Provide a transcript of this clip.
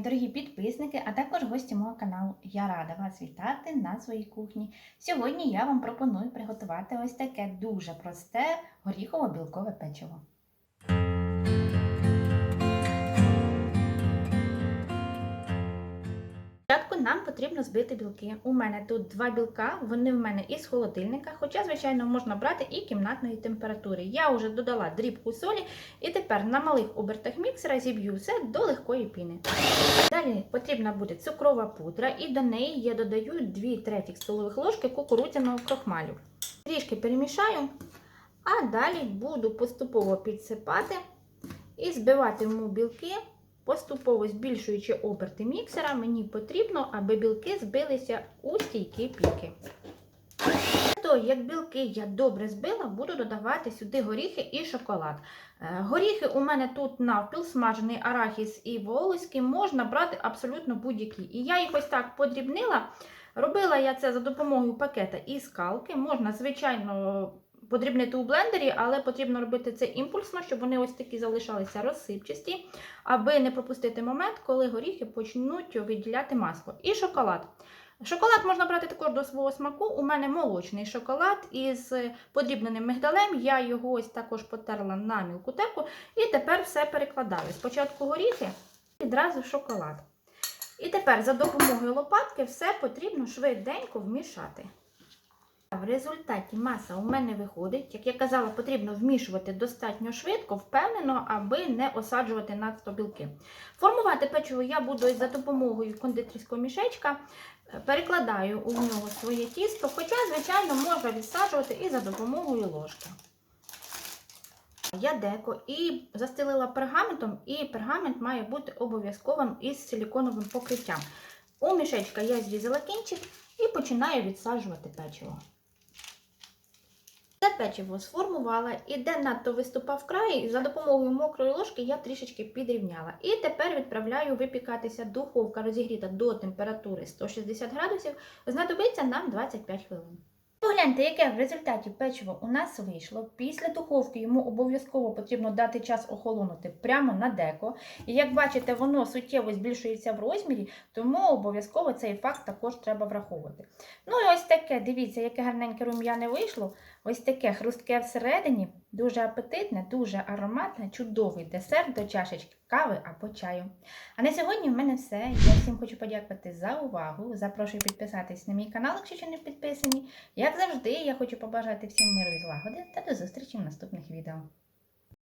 дорогі підписники, а також гості мого каналу. Я рада вас вітати на своїй кухні. Сьогодні я вам пропоную приготувати ось таке дуже просте горіхово-білкове печиво. Спочатку нам потрібно збити білки. У мене тут два білка, вони в мене із холодильника, хоча, звичайно, можна брати і кімнатної температури. Я вже додала дрібку солі і тепер на малих обертах міксера зіб'ю все до легкої піни. Далі потрібна буде цукрова пудра, і до неї я додаю 2 треті столових ложки кукурудзяного крохмалю. Трішки перемішаю, а далі буду поступово підсипати і збиватиму білки. Поступово збільшуючи оберти міксера, мені потрібно, аби білки збилися у стійкі піки. То, як білки я добре збила, буду додавати сюди горіхи і шоколад. Е, Горіхи у мене тут навпіл, смажений арахіс і волоський, можна брати абсолютно будь-які. І я їх ось так подрібнила. Робила я це за допомогою пакета і скалки. Можна, звичайно, подрібнити у блендері, але потрібно робити це імпульсно, щоб вони ось такі залишалися розсипчасті, аби не пропустити момент, коли горіхи почнуть виділяти масло. І шоколад. Шоколад можна брати також до свого смаку. У мене молочний шоколад із подрібненим мигдалем. Я його ось також потерла на мілку терку. І тепер все перекладаю. Спочатку горіхи, відразу шоколад. І тепер за допомогою лопатки все потрібно швиденько вмішати. В результаті маса у мене виходить, як я казала, потрібно вмішувати достатньо швидко, впевнено, аби не осаджувати надто білки. Формувати печиво я буду за допомогою кондитерського мішечка, перекладаю у нього своє тісто, хоча, звичайно, можна відсаджувати і за допомогою ложки. Я деко і застелила пергаментом, і пергамент має бути обов'язковим із силіконовим покриттям. У мішечка я зрізала кінчик і починаю відсаджувати печиво. Це печиво сформувала і де надто виступав край, за допомогою мокрої ложки я трішечки підрівняла. І тепер відправляю випікатися духовка розігріта до температури 160 градусів, знадобиться нам 25 хвилин. Погляньте, яке в результаті печиво у нас вийшло. Після духовки йому обов'язково потрібно дати час охолонути прямо на деко. І як бачите, воно суттєво збільшується в розмірі, тому обов'язково цей факт також треба враховувати. Ну і ось таке, дивіться, яке гарненьке рум'яне вийшло. Ось таке хрустке всередині, дуже апетитне, дуже ароматне, чудовий десерт до чашечки кави або чаю. А на сьогодні в мене все. Я всім хочу подякувати за увагу. Запрошую підписатись на мій канал, якщо ще не підписані. Як завжди, я хочу побажати всім миру і злагоди та до зустрічі в наступних відео.